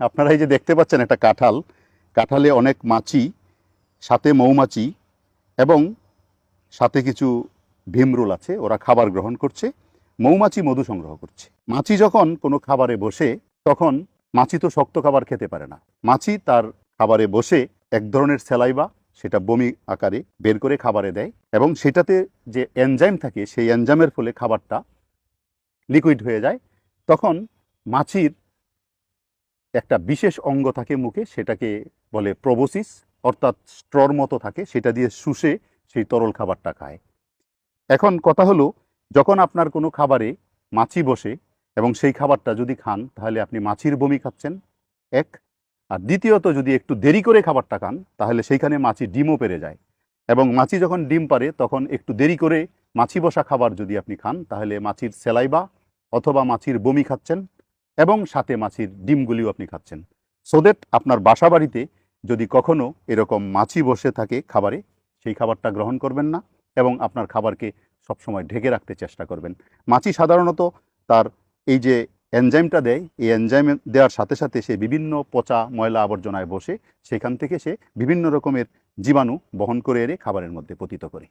আপনারা এই যে দেখতে পাচ্ছেন একটা কাঁঠাল, কাঁঠালে অনেক মাছি, সাথে মৌমাছি এবং সাথে কিছু ভীমরুল আছে, ওরা খাবার গ্রহণ করছে, মৌমাছি মধু সংগ্রহ করছে। মাছি যখন কোনো খাবারে বসে, তখন মাছি তো শক্ত খাবার খেতে পারে না। মাছি তার খাবারে বসে এক ধরনের সেলাইবা সেটা বমি আকারে বের করে খাবারে দেয় এবং সেটাতে যে এনজাইম থাকে, সেই এনজাইমের ফলে খাবারটা লিকুইড হয়ে যায়। তখন মাছির একটা বিশেষ অঙ্গ থাকে মুখে, সেটাকে বলে প্রবোসিস অর্থাৎ স্ট্রর মতো থাকে, সেটা দিয়ে শুষে সেই তরল খাবারটা খায়। এখন কথা হলো, যখন আপনার কোনো খাবারে মাছি বসে এবং সেই খাবারটা যদি খান, তাহলে আপনি মাছির বমি খাচ্ছেন, এক। আর দ্বিতীয়ত, যদি একটু দেরি করে খাবারটা খান, তাহলে সেইখানে মাছি ডিমও পেরে যায়। এবং মাছি যখন ডিম পারে, তখন একটু দেরি করে মাছি বসা খাবার যদি আপনি খান, তাহলে মাছির সেলাইবা অথবা মাছির বমি খাচ্ছেন। এবং সাথে মাছির ডিমগুলিও আপনি খাচ্ছেন। সো দ্যাট আপনার বাসা বাড়িতে যদি কখনো এরকম মাছি বসে থাকে খাবারে, সেই খাবারটা গ্রহণ করবেন না এবং আপনার খাবারকে সবসময় ঢেকে রাখতে চেষ্টা করবেন। মাছি সাধারণত তার এই যে এনজাইমটা দেয়, এই এনজাইম দেওয়ার সাথে সাথে সে বিভিন্ন পচা ময়লা আবর্জনায় বসে সেখান থেকে সে বিভিন্ন রকমের জীবাণু বহন করে এনে খাবারের মধ্যে পতিত করে।